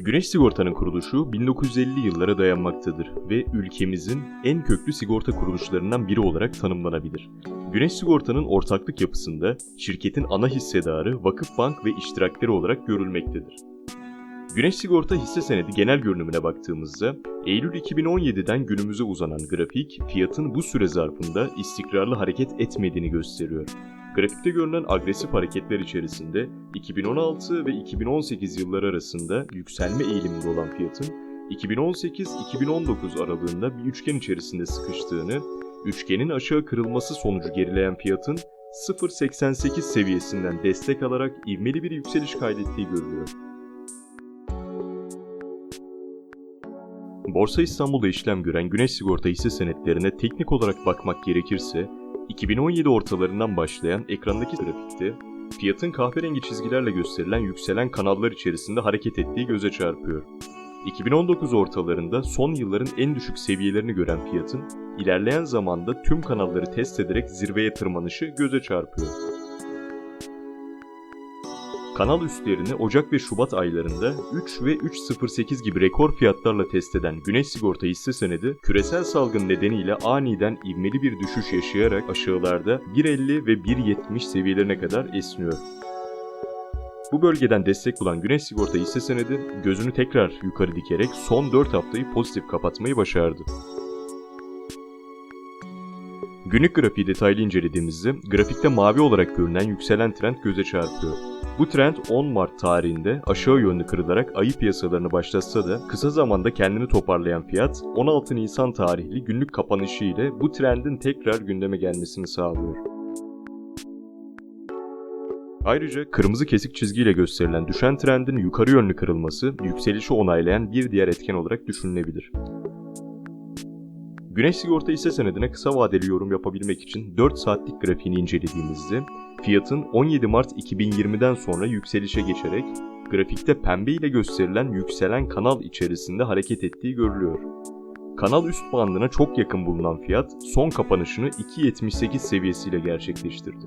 Güneş Sigorta'nın kuruluşu 1950 yıllara dayanmaktadır ve ülkemizin en köklü sigorta kuruluşlarından biri olarak tanımlanabilir. Güneş Sigorta'nın ortaklık yapısında şirketin ana hissedarı Vakıfbank ve iştirakleri olarak görülmektedir. Güneş Sigorta hisse senedi genel görünümüne baktığımızda Eylül 2017'den günümüze uzanan grafik fiyatın bu süre zarfında istikrarlı hareket etmediğini gösteriyor. Grafikte görünen agresif hareketler içerisinde 2016 ve 2018 yılları arasında yükselme eğiliminde olan fiyatın 2018-2019 aralığında bir üçgen içerisinde sıkıştığını, üçgenin aşağı kırılması sonucu gerileyen fiyatın 0.88 seviyesinden destek alarak ivmeli bir yükseliş kaydettiği görülüyor. Borsa İstanbul'da işlem gören Güneş Sigorta hisse senetlerine teknik olarak bakmak gerekirse, 2017 ortalarından başlayan ekrandaki grafikte fiyatın kahverengi çizgilerle gösterilen yükselen kanallar içerisinde hareket ettiği göze çarpıyor. 2019 ortalarında son yılların en düşük seviyelerini gören fiyatın ilerleyen zamanda tüm kanalları test ederek zirveye tırmanışı göze çarpıyor. Kanal üstlerini Ocak ve Şubat aylarında 3 ve 3.08 gibi rekor fiyatlarla test eden Güneş Sigorta hisse senedi, küresel salgın nedeniyle aniden ivmeli bir düşüş yaşayarak aşağılarda 1.50 ve 1.70 seviyelerine kadar esniyor. Bu bölgeden destek bulan Güneş Sigorta hisse senedi gözünü tekrar yukarı dikerek son 4 haftayı pozitif kapatmayı başardı. Günlük grafiği detaylı incelediğimizde grafikte mavi olarak görünen yükselen trend göze çarpıyor. Bu trend 10 Mart tarihinde aşağı yönlü kırılarak ayı piyasalarını başlatsa da kısa zamanda kendini toparlayan fiyat 16 Nisan tarihli günlük kapanışı ile bu trendin tekrar gündeme gelmesini sağlıyor. Ayrıca kırmızı kesik çizgiyle gösterilen düşen trendin yukarı yönlü kırılması yükselişi onaylayan bir diğer etken olarak düşünülebilir. Güneş sigorta hisse senedine kısa vadeli yorum yapabilmek için 4 saatlik grafiğini incelediğimizde fiyatın 17 Mart 2020'den sonra yükselişe geçerek grafikte pembe ile gösterilen yükselen kanal içerisinde hareket ettiği görülüyor. Kanal üst bandına çok yakın bulunan fiyat son kapanışını 2.78 seviyesiyle gerçekleştirdi.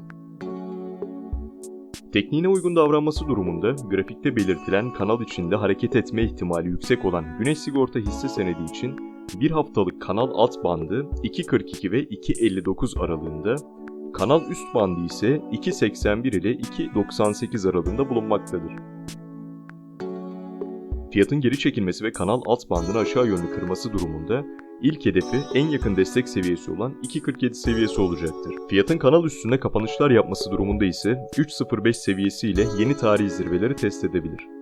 Tekniğine uygun davranması durumunda grafikte belirtilen kanal içinde hareket etme ihtimali yüksek olan Güneş Sigorta hisse senedi için bir haftalık kanal alt bandı 2.42 ve 2.59 aralığında, kanal üst bandı ise 2.81 ile 2.98 aralığında bulunmaktadır. Fiyatın geri çekilmesi ve kanal alt bandını aşağı yönlü kırması durumunda ilk hedefi en yakın destek seviyesi olan 2.47 seviyesi olacaktır. Fiyatın kanal üstünde kapanışlar yapması durumunda ise 3.05 seviyesi ile yeni tarihi zirveleri test edebilir.